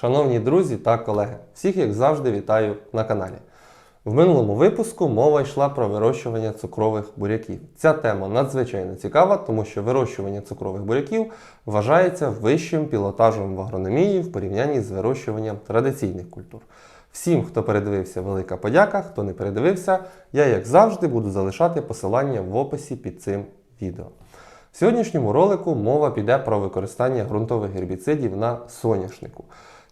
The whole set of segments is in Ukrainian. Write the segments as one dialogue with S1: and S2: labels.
S1: Шановні друзі та колеги, всіх як завжди вітаю на каналі. В минулому випуску мова йшла про вирощування цукрових буряків. Ця тема надзвичайно цікава, тому що вирощування цукрових буряків вважається вищим пілотажем в агрономії в порівнянні з вирощуванням традиційних культур. Всім, хто передивився, велика подяка, хто не передивився, я, як завжди, буду залишати посилання в описі під цим відео. В сьогоднішньому ролику мова піде про використання ґрунтових гербіцидів на соняшнику.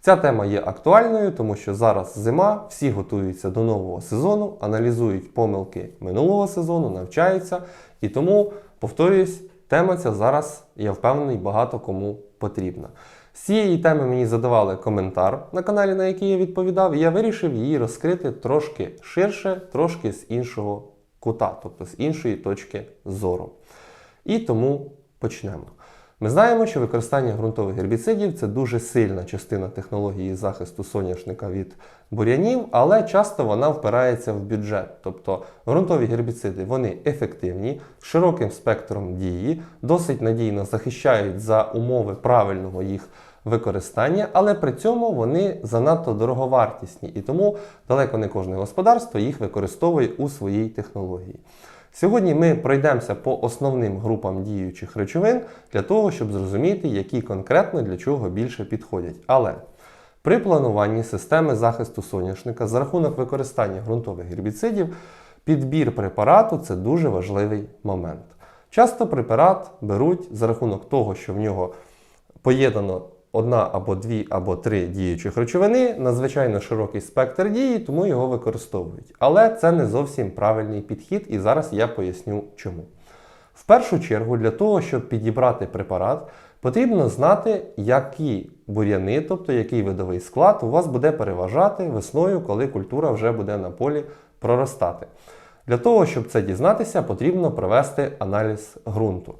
S1: Ця тема є актуальною, тому що зараз зима, всі готуються до нового сезону, аналізують помилки минулого сезону, навчаються. І тому, повторюсь, тема ця зараз, я впевнений, багато кому потрібна. З цієї теми мені задавали коментар на каналі, на який я відповідав, і я вирішив її розкрити трошки ширше, трошки з іншого кута, тобто з іншої точки зору. І тому почнемо. Ми знаємо, що використання ґрунтових гербіцидів це дуже сильна частина технології захисту соняшника від бур'янів, але часто вона впирається в бюджет. Тобто ґрунтові гербіциди вони ефективні, широким спектром дії, досить надійно захищають за умови правильного їх використання, але при цьому вони занадто дороговартісні і тому далеко не кожне господарство їх використовує у своїй технології. Сьогодні ми пройдемося по основним групам діючих речовин для того, щоб зрозуміти, які конкретно для чого більше підходять. Але при плануванні системи захисту соняшника за рахунок використання ґрунтових гербіцидів підбір препарату це дуже важливий момент. Часто препарат беруть за рахунок того, що в нього поєднано одна або дві або три діючих речовини, надзвичайно широкий спектр дії, тому його використовують. Але це не зовсім правильний підхід, і зараз я поясню чому. В першу чергу, для того, щоб підібрати препарат, потрібно знати, які бур'яни, тобто який видовий склад у вас буде переважати весною, коли культура вже буде на полі проростати. Для того, щоб це дізнатися, потрібно провести аналіз ґрунту.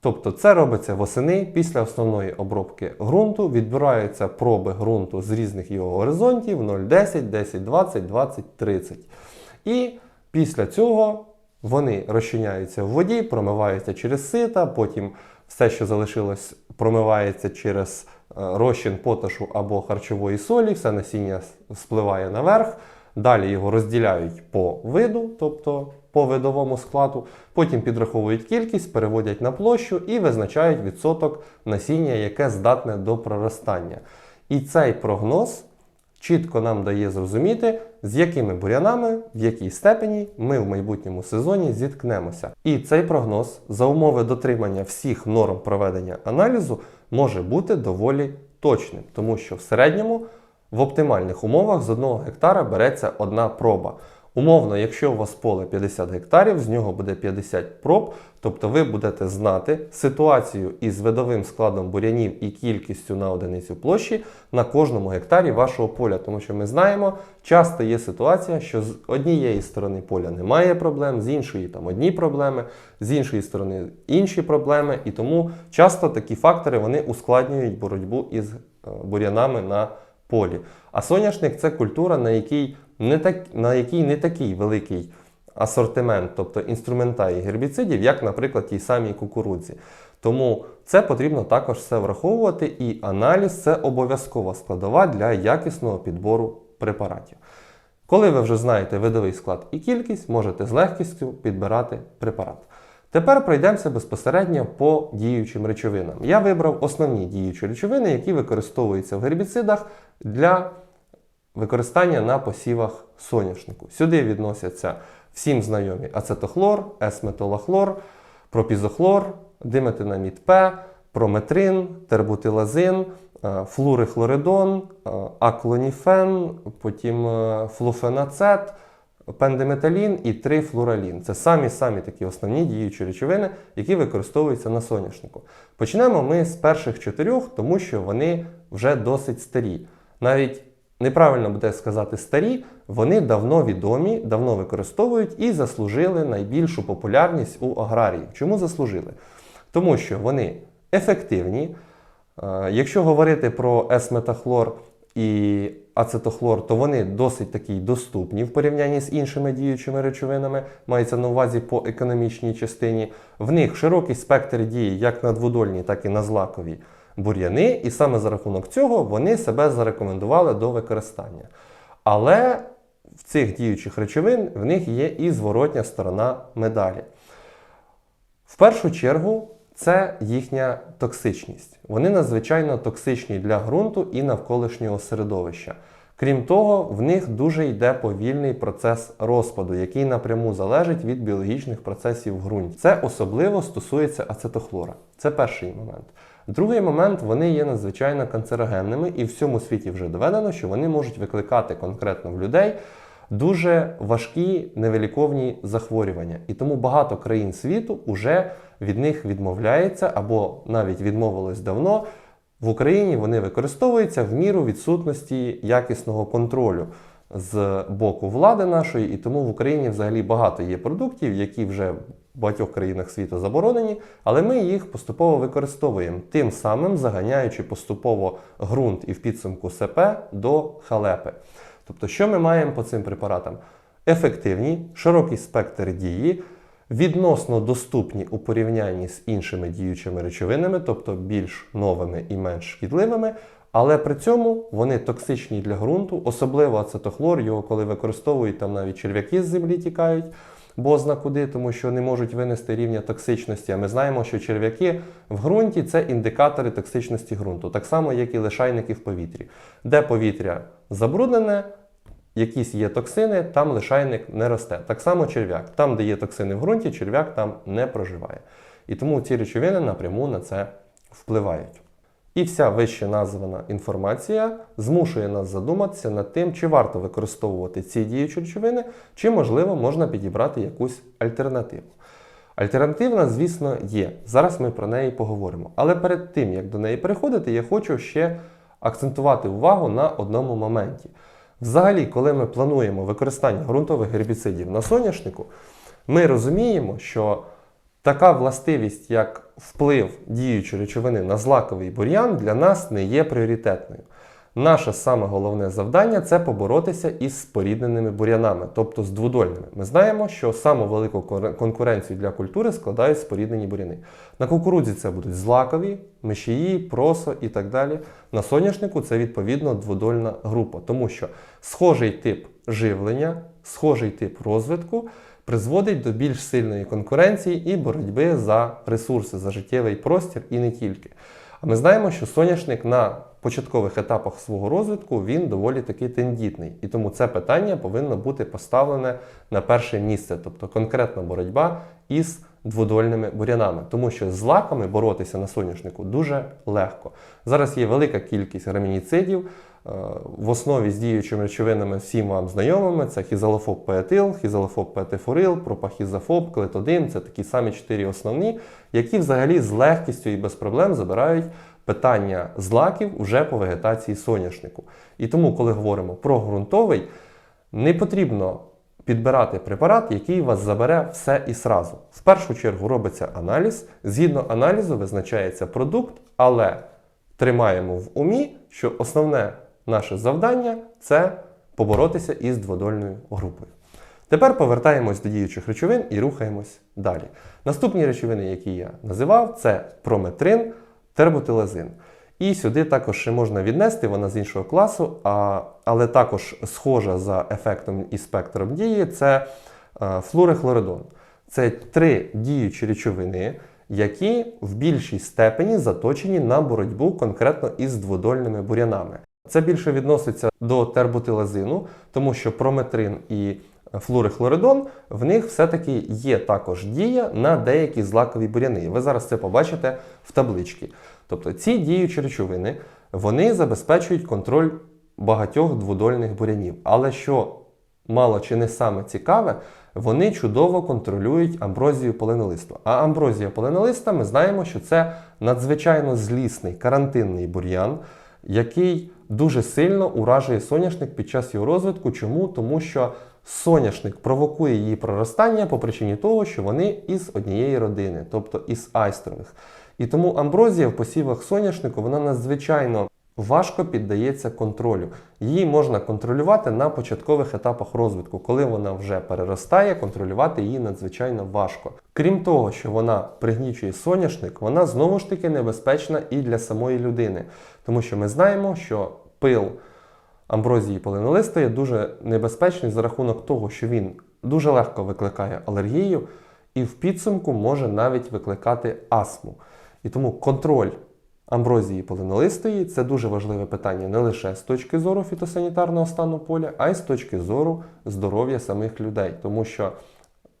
S1: Тобто це робиться восени після основної обробки ґрунту, відбираються проби ґрунту з різних його горизонтів 0,10, 10, 20, 20, 30. І після цього вони розчиняються в воді, промиваються через сита, потім все, що залишилось, промивається через е, розчин поташу або харчової солі, все насіння спливає наверх. Далі його розділяють по виду, тобто по видовому складу, потім підраховують кількість, переводять на площу і визначають відсоток насіння, яке здатне до проростання. І цей прогноз чітко нам дає зрозуміти, з якими бурянами, в якій степені ми в майбутньому сезоні зіткнемося. І цей прогноз за умови дотримання всіх норм проведення аналізу може бути доволі точним, тому що в середньому в оптимальних умовах з одного гектара береться одна проба. Умовно, якщо у вас поле 50 гектарів, з нього буде 50 проб, тобто ви будете знати ситуацію із видовим складом бурянів і кількістю на одиницю площі на кожному гектарі вашого поля. Тому що ми знаємо, часто є ситуація, що з однієї сторони поля немає проблем, з іншої там одні проблеми, з іншої сторони інші проблеми, і тому часто такі фактори вони ускладнюють боротьбу із е, бурянами на полі. А соняшник це культура, на якій не, так, на якій не такий великий асортимент, тобто інструментарій гербіцидів, як, наприклад, тій самій кукурудзі. Тому це потрібно також все враховувати, і аналіз це обов'язкова складова для якісного підбору препаратів. Коли ви вже знаєте видовий склад і кількість, можете з легкістю підбирати препарат. Тепер пройдемося безпосередньо по діючим речовинам. Я вибрав основні діючі речовини, які використовуються в гербіцидах для використання на посівах соняшнику. Сюди відносяться всім знайомі ацетохлор, есметолахлор, пропізохлор, диметинамід П, прометрин, тербутилазин, е, флурихлоридон, е, аклоніфен, потім е, флуфенацет, пендиметалін і трифлуралін. Це самі-самі такі основні діючі речовини, які використовуються на соняшнику. Почнемо ми з перших чотирьох, тому що вони вже досить старі. Навіть неправильно буде сказати старі, вони давно відомі, давно використовують і заслужили найбільшу популярність у аграрії. Чому заслужили? Тому що вони ефективні. Е, Якщо говорити про есметахлор і ацетохлор, то вони досить такі доступні в порівнянні з іншими діючими речовинами, мається на увазі по економічній частині. В них широкий спектр дії як надводольні, так і на злаковій бур'яни, і саме за рахунок цього вони себе зарекомендували до використання. Але в цих діючих речовин в них є і зворотня сторона медалі. В першу чергу, це їхня токсичність. Вони надзвичайно токсичні для ґрунту і навколишнього середовища. Крім того, в них дуже йде повільний процес розпаду, який напряму залежить від біологічних процесів в ґрунті. Це особливо стосується ацетохлора. Це перший момент. Другий момент вони є надзвичайно канцерогенними, і в всьому світі вже доведено, що вони можуть викликати конкретно в людей дуже важкі невиліковні захворювання. І тому багато країн світу вже від них відмовляється або навіть відмовилось давно. В Україні вони використовуються в міру відсутності якісного контролю з боку влади нашої, і тому в Україні взагалі багато є продуктів, які вже в багатьох країнах світу заборонені, але ми їх поступово використовуємо, тим самим заганяючи поступово ґрунт і в підсумку СП до халепи. Тобто, що ми маємо по цим препаратам? Ефективні, широкий спектр дії, відносно доступні у порівнянні з іншими діючими речовинами, тобто більш новими і менш шкідливими, але при цьому вони токсичні для ґрунту, особливо ацетохлор, його коли використовують, там навіть черв'яки з землі тікають. Бозна куди, тому що не можуть винести рівня токсичності. А ми знаємо, що черв'яки в ґрунті це індикатори токсичності ґрунту, так само, як і лишайники в повітрі. Де повітря забруднене, якісь є токсини, там лишайник не росте. Так само черв'як. Там, де є токсини в ґрунті, черв'як там не проживає. І тому ці речовини напряму на це впливають. І вся вище названа інформація змушує нас задуматися над тим, чи варто використовувати ці діючі речовини, чи, можливо, можна підібрати якусь альтернативу. Альтернативна, звісно, є. Зараз ми про неї поговоримо. Але перед тим, як до неї переходити, я хочу ще акцентувати увагу на одному моменті. Взагалі, коли ми плануємо використання ґрунтових гербіцидів на соняшнику, ми розуміємо, що така властивість, як вплив діючої речовини на злаковий бур'ян, для нас не є пріоритетною. Наше саме головне завдання це поборотися із спорідненими бур'янами, тобто з дводольними. Ми знаємо, що саму велику конкуренцію для культури складають споріднені бур'яни. На кукурудзі це будуть злакові, мишії, просо і так далі. На соняшнику це відповідно дводольна група, тому що схожий тип живлення, схожий тип розвитку призводить до більш сильної конкуренції і боротьби за ресурси, за життєвий простір і не тільки. А ми знаємо, що соняшник на початкових етапах свого розвитку він доволі таки тендітний, і тому це питання повинно бути поставлене на перше місце, тобто конкретна боротьба із дводольними бурянами, тому що з лаками боротися на соняшнику дуже легко. Зараз є велика кількість грамініцидів. Е, В основі з діючими речовинами всім вам знайомими це хізалофоб пеетил, хізалофоб пеетифорил, пропахізофоб, клетодим. Це такі самі чотири основні, які взагалі з легкістю і без проблем забирають питання злаків вже по вегетації соняшнику. І тому, коли говоримо про ґрунтовий, не потрібно підбирати препарат, який вас забере все і сразу. В першу чергу робиться аналіз. Згідно аналізу визначається продукт, але тримаємо в умі, що основне наше завдання це поборотися із дводольною групою. Тепер повертаємось до діючих речовин і рухаємось далі. Наступні речовини, які я називав, це прометрин, тербутилазин. І сюди також ще можна віднести, вона з іншого класу, а, але також схожа за ефектом і спектром дії це е, флурихлоридон. Це три діючі речовини, які в більшій степені заточені на боротьбу конкретно із дводольними бурянами. Це більше відноситься до тербутилазину, тому що прометрин і флурихлоридон, в них все-таки є також дія на деякі злакові буряни. Ви зараз це побачите в табличці. Тобто ці діючі речовини вони забезпечують контроль багатьох дводольних бурянів. Але що мало чи не саме цікаве, вони чудово контролюють амброзію полинолисту. А амброзія полинолиста ми знаємо, що це надзвичайно злісний карантинний бур'ян, який дуже сильно уражує соняшник під час його розвитку. Чому? Тому що соняшник провокує її проростання по причині того, що вони із однієї родини, тобто із айстрових. І тому амброзія в посівах соняшнику вона надзвичайно важко піддається контролю. Її можна контролювати на початкових етапах розвитку. Коли вона вже переростає, контролювати її надзвичайно важко. Крім того, що вона пригнічує соняшник, вона знову ж таки небезпечна і для самої людини, тому що ми знаємо, що пил амброзії полинолистої дуже небезпечний за рахунок того, що він дуже легко викликає алергію і в підсумку може навіть викликати астму. І тому контроль амброзії полинолистої це дуже важливе питання не лише з точки зору фітосанітарного стану поля, а й з точки зору здоров'я самих людей. Тому що,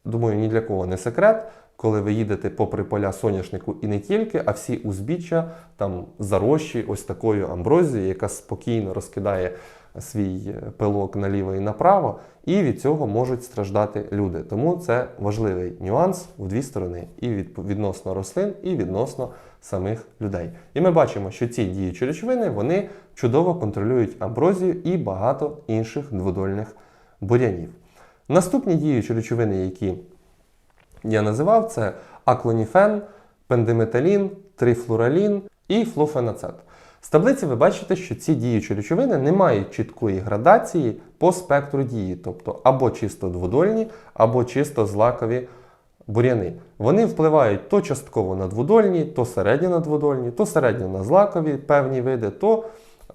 S1: думаю, ні для кого не секрет, коли ви їдете попри поля соняшнику і не тільки, а всі узбіччя там зарощі ось такою амброзією, яка спокійно розкидає свій е, пилок наліво і направо, і від цього можуть страждати люди. Тому це важливий нюанс в дві сторони: і від, відносно рослин, і відносно самих людей. І ми бачимо, що ці діючі речовини вони чудово контролюють амброзію і багато інших дводольних бур'янів. Наступні діючі речовини, які я називав, це аклоніфен, пендиметалін, трифлуралін і флуфенацет. З таблиці ви бачите, що ці діючі речовини не мають чіткої градації по спектру дії, тобто або чисто дводольні, або чисто злакові бур'яни. Вони впливають то частково на дводольні, то середньо на дводольні, то середньо на злакові певні види, то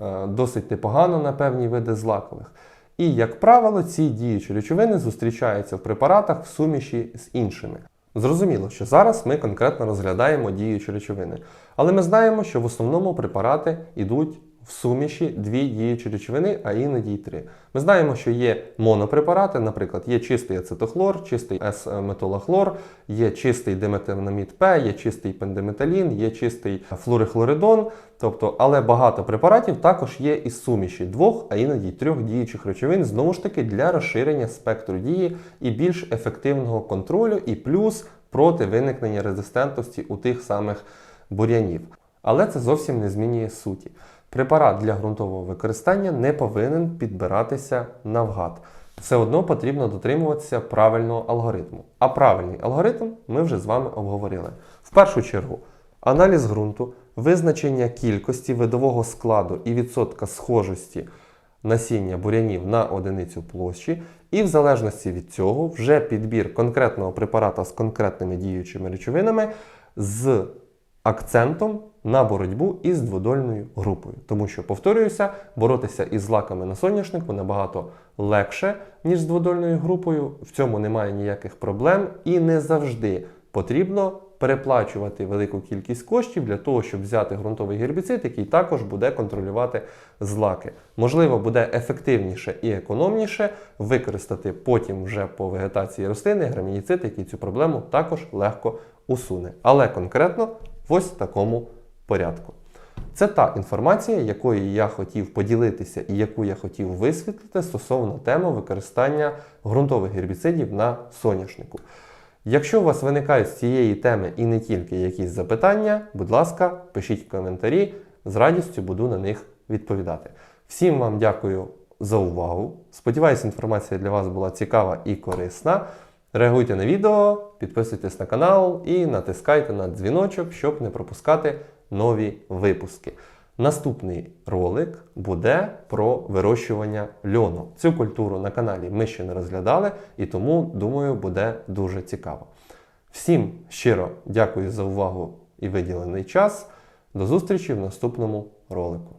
S1: е, досить непогано на певні види злакових. І, як правило, ці діючі речовини зустрічаються в препаратах в суміші з іншими. Зрозуміло, що зараз ми конкретно розглядаємо діючі речовини. Але ми знаємо, що в основному препарати йдуть в суміші дві діючі речовини, а іноді й три. Ми знаємо, що є монопрепарати, наприклад, є чистий ацетохлор, чистий С-метолахлор, є чистий диметернамід П, є чистий пендиметалін, є чистий флорихлоридон. Тобто, але багато препаратів також є із суміші двох, а іноді трьох діючих речовин, знову ж таки, для розширення спектру дії і більш ефективного контролю, і плюс проти виникнення резистентності у тих самих бур'янів. Але це зовсім не змінює суті. Препарат для ґрунтового використання не повинен підбиратися навгад. Все одно потрібно дотримуватися правильного алгоритму. А правильний алгоритм ми вже з вами обговорили. В першу чергу, аналіз ґрунту, визначення кількості видового складу і відсотка схожості насіння бурянів на одиницю площі, і в залежності від цього вже підбір конкретного препарата з конкретними діючими речовинами з акцентом на боротьбу із дводольною групою. Тому що, повторююся, боротися із злаками на соняшнику набагато легше, ніж з дводольною групою. В цьому немає ніяких проблем і не завжди потрібно переплачувати велику кількість коштів для того, щоб взяти ґрунтовий гербіцид, який також буде контролювати злаки. Можливо, буде ефективніше і економніше використати потім вже по вегетації рослини грамініцид, який цю проблему також легко усуне. Але конкретно в такому порядку. Це та інформація, якою я хотів поділитися і яку я хотів висвітлити стосовно теми використання ґрунтових гербіцидів на соняшнику. Якщо у вас виникають з цієї теми і не тільки якісь запитання, будь ласка, пишіть коментарі, з радістю буду на них відповідати. Всім вам дякую за увагу. Сподіваюсь, інформація для вас була цікава і корисна. Реагуйте на відео, підписуйтесь на канал і натискайте на дзвіночок, щоб не пропускати нові випуски. Наступний ролик буде про вирощування льону. Цю культуру на каналі ми ще не розглядали, і тому, думаю, буде дуже цікаво. Всім щиро дякую за увагу і виділений час. До зустрічі в наступному ролику.